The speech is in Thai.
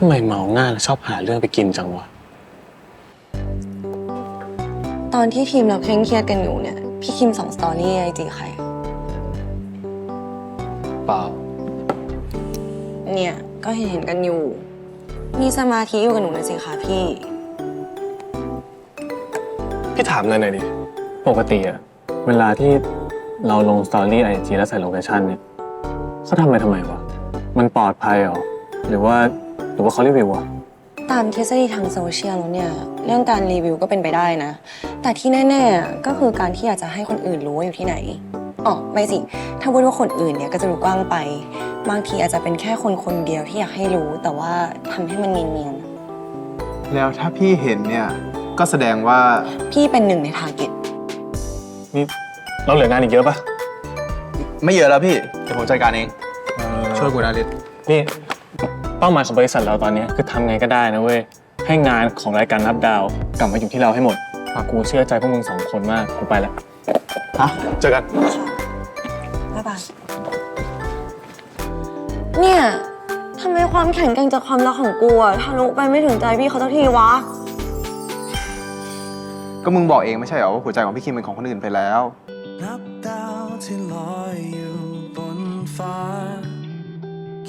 ทำไมเมาง่ายแล้วชอบหาเรื่องไปกินจังวะ ตอนที่ทีมเราเคร่งเครียดกันอยู่เนี่ย พี่คิมส่งสตอรี่ไอจีใคร เปล่า เนี่ย ก็เห็นเห็นๆกันอยู่ มีสมาธิอยู่กับหนูหน่อยสิคะพี่ พี่ถามเลยหน่อยดิ ปกติอะเวลาที่เราลงสตอรี่ไอจีแล้วใส่โลเคชั่นเนี่ยเขาทำไปทำไมวะ มันปลอดภัยเหรอ หรือว่าห รือว่าเขารีวิววะตามทฤษฎีทางโซเชียลแล้วเนี่ย เรื่องการรีวิวก็เป็นไปได้นะ แต่ที่แน่ๆก็คือการที่อยากจะให้คนอื่นรู้ว่าอยู่ที่ไหนอ๋อไม่สิ ถ้าพูดว่าคนอื่นเนี่ยก็จะดูกว้างไป บางทีอาจจะเป็นแค่คนคนเดียวที่อยากให้รู้ แต่ว่าทำให้มันเนียนแล้วถ้าพี่เห็นเนี่ย ก็แสดงว่าๆพี่เป็นหนึ่งในทาร์เก็ตนี่เราเหลืองานอีกเยอะปะไม่เยอะแล้วพี่ เดี๋ยวผมจัดการเองเอ่อช่วยกูนะลิศนี่ เป้าหมายของบริษัทเราตอนนี้คือทำไงก็ได้นะเว้ย ให้งานของรายการนับดาวกลับมาอยู่ที่เราให้หมดกูเชื่อใจพวกมึงสองคนมาก กูไปแล้วฮะเจอกัน บ๊ายบาย เนี่ยทำไมความแข็งแกร่งจากความรักของกูอะทะลุไปไม่ถึงใจพี่เขาสักทีวะ ก็มึงบอกเองไม่ใช่เหรอว่าหัวใจของพี่คิมเป็นของคนอื่นไปแล้ว นับดาวที่ลอยอยู่